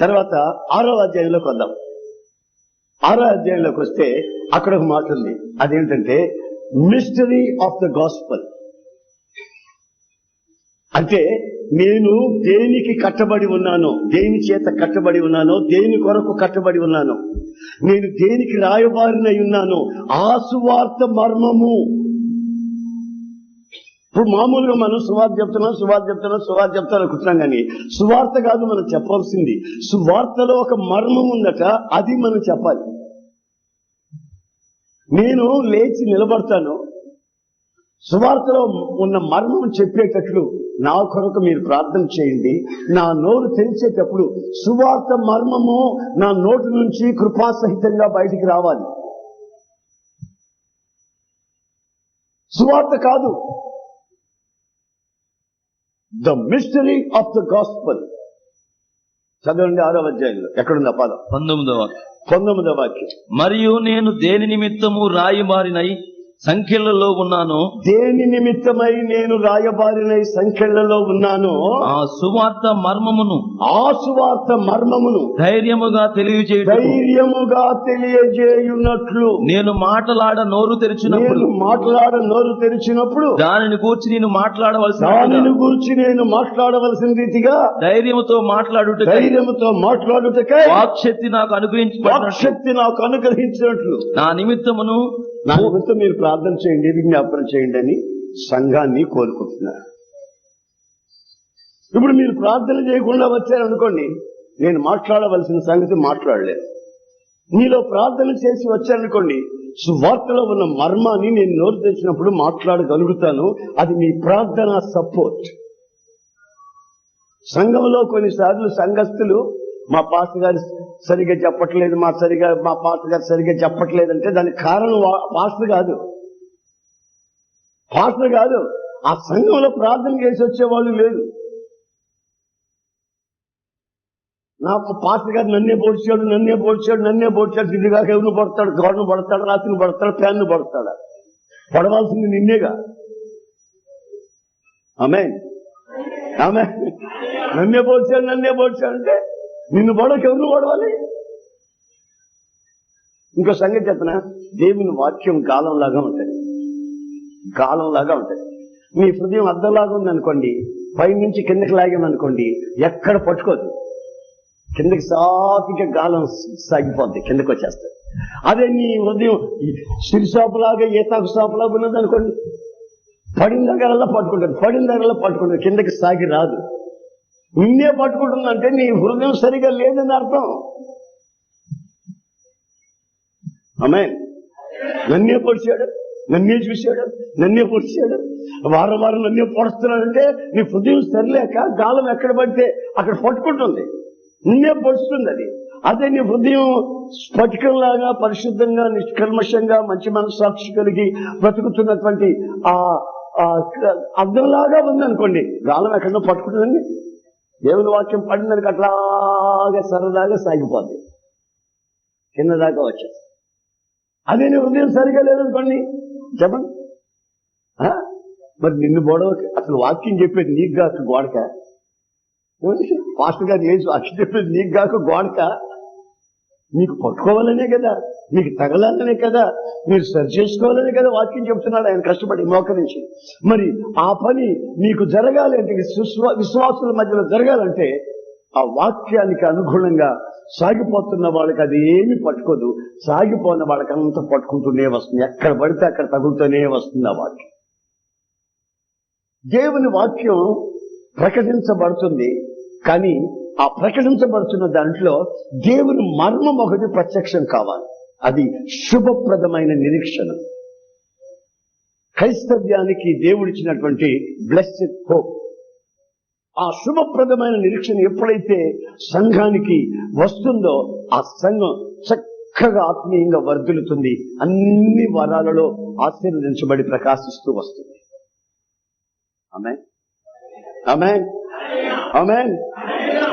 తర్వాత ఆరో అధ్యాయంలోకి వద్దాం ఆరో అధ్యాయంలోకి వస్తే అక్కడ ఒక మాట ఉంది. అదేంటంటే మిస్టరీ ఆఫ్ ద గాస్పల్ అంటే నేను దేనికి కట్టబడి ఉన్నానో దేని చేత కట్టబడి ఉన్నానో దేని కొరకు కట్టబడి ఉన్నానో నేను దేనికి రాయబారినై ఉన్నానో ఆ సువార్త మర్మము ఇప్పుడు మామూలుగా మనం సువార్త చెప్తున్నాం సువార్త చెప్తున్నాం సువార్త చెప్తాను అనుకుంటున్నాం కానీ సువార్త కాదు మనం చెప్పాల్సింది సువార్తలో ఒక మర్మం ఉందట అది మనం చెప్పాలి. నేను లేచి నిలబడతాను సువార్తలో ఉన్న మర్మం చెప్పేటట్లు నా కొరకు మీరు ప్రార్థన చేయండి. నా నోరు తెరిచేటప్పుడు సువార్త మర్మము నా నోటి నుంచి కృపాసహితంగా బయటికి రావాలి. సువార్త కాదు. The mystery of the gospel చదవండి ఆరో అధ్యాయంలో. ఎక్కడుంది పదం? పంతొమ్మిదవ పంతొమ్మిదో వాక్యం. మరియు నేను దేని నిమిత్తము రాయబారినై సంఖ్యలలో ఉన్నానో. దేని నిమిత్తమై నేను రాయబారినై సంఖ్యలలో ఉన్నానో ఆ సువార్త మర్మమును ఆ సువార్త మర్మమును ధైర్యముగా తెలియజేయటకు ధైర్యముగా తెలియజేయున్నట్లు నేను మాటలాడ నోరు తెరిచినప్పుడు మాట్లాడ నోరు తెరిచినప్పుడు దానిని కూర్చి నేను మాట్లాడవలసిన దానిని గురించి నేను మాట్లాడవలసిన రీతిగా ధైర్యముతో మాట్లాడుట ధైర్యముతో మాట్లాడుటకై వాక్శక్తి నాకు అనుగ్రహించబడినట్లు వాక్శక్తి నాకు అనుగ్రహించినట్లు నా నిమిత్తమును నా నిమిత్తం మీరు ప్రార్థన చేయండి విజ్ఞాపన చేయండి అని సంఘాన్ని కోరుకుంటున్నారు. ఇప్పుడు మీరు ప్రార్థన చేయకుండా వచ్చారనుకోండి నేను మాట్లాడవలసిన సంగతి మాట్లాడలేదు. మీలో ప్రార్థన చేసి వచ్చారనుకోండి సువార్తలో ఉన్న మర్మాన్ని నేను నోరు తెచ్చినప్పుడు మాట్లాడగలుగుతాను అది మీ ప్రార్థన సపోర్ట్. సంఘంలో కొన్నిసార్లు సంఘస్థులు మా పాస్ గారి సరిగ్గా చెప్పట్లేదు మా సరిగా మా పాస్టర్ గారు సరిగా చెప్పట్లేదు అంటే దానికి కారణం పాస్టర్ కాదు. పాస్టర్ కాదు ఆ సంఘంలో ప్రార్థన చేసి వచ్చేవాళ్ళు లేదు నాకు పాస్టర్ గారు నన్నే పోడ్చాడు నన్నే పోడ్చాడు నన్నే పోడ్చాడు ఇదిగా ఎవరు పడతాడు? గోడను పడతాడు? రాత్రిని పడతాడు? ఫ్యాన్ను పడతాడు? పడవలసింది నిన్నేగా. ఆమె ఆమె నన్నే పోడ్చాడు నన్నే పోడ్చాడు అంటే నిన్ను వాడక ఎవరు పడవాలి ఇంకో సంగతి చెప్పిన దేవుని వాక్యం కాలంలాగా ఉంటుంది. కాలంలాగా ఉంటుంది. మీ హృదయం అర్థంలాగా ఉందనుకోండి పై నుంచి కిందకి లాగామనుకోండి ఎక్కడ పట్టుకోదు. కిందకి సాఫీగా గాలం సాగిపోద్ది కిందకి వచ్చేస్తుంది. అదే నీ హృదయం సిరిసాపులాగా ఏతాకు సాపులాగా ఉన్నది అనుకోండి పడిన దగ్గరల్లా పట్టుకుంటుంది పడిన దగ్గరల్లా పట్టుకుంటుంది కిందకి సాగి రాదు. నిన్నే పట్టుకుంటుందంటే నీ హృదయం సరిగా లేదని అర్థం. ఆమె నన్నే పొడిచాడు నన్నే చూశాడు నన్నే పొడిచాడు. వారం వారం నన్నే పొడుస్తున్నాడంటే నీ హృదయం సరిలేక గాలం ఎక్కడ పడితే అక్కడ పట్టుకుంటుంది. నిన్నే పొడుస్తుంది అది అదే నీ హృదయం స్ఫటికంలాగా పరిశుద్ధంగా నిష్కల్మషంగా మంచి మనస్సాక్షి కలిగి బ్రతుకుతున్నటువంటి ఆ ఆ అర్థంలాగా ఉందనుకోండి గాలం ఎక్కడో పట్టుకుంటుందండి. దేవుని వాక్యం పడిందానికి అట్లాగా సరదాగా సాగిపోద్ది. కింద దాకా వచ్చేస్తుంది. అదే నీ హృదయం సరిగా లేదనుకోండి చెప్పండి. ఆ? మరి నిన్ను గొడవ అసలు వాక్యం చెప్పేది నీకు కాక గోడక? పాస్టర్ గారు ఏం వాక్యం చెప్పేది నీకు కాక గోడక? నీకు పట్టుకోవాలనే కదా మీకు తగలాలనే కదా మీరు సరి చేసుకోవాలనే కదా వాక్యం చెప్తున్నాడు ఆయన కష్టపడి మోకరించి మరి ఆ పని మీకు జరగాలి అంటే విశ్వ విశ్వాసుల మధ్యలో జరగాలంటే ఆ వాక్యానికి అనుగుణంగా సాగిపోతున్న వాళ్ళకి అది ఏమి పట్టుకోదు. సాగిపోయిన వాళ్ళకి అంత పట్టుకుంటూనే వస్తుంది. ఎక్కడ పడితే అక్కడ తగులుతూనే వస్తుంది ఆ వాక్యం. దేవుని వాక్యం ప్రకటించబడుతుంది కానీ ఆ ప్రకటించబడుతున్న దాంట్లో దేవుని మర్మం ఒకటి ప్రత్యక్షం కావాలి. అది శుభప్రదమైన నిరీక్షణ. క్రైస్తవ్యానికి దేవుడిచ్చినటువంటి బ్లెస్డ్ హోప్. ఆ శుభప్రదమైన నిరీక్షణ ఎప్పుడైతే సంఘానికి వస్తుందో ఆ సంఘం చక్కగా ఆత్మీయంగా వర్ధిల్లుతుంది. అన్ని వరాలలో ఆశీర్వదించబడి ప్రకాశిస్తూ వస్తుంది. ఆమె ఆమె ఆమె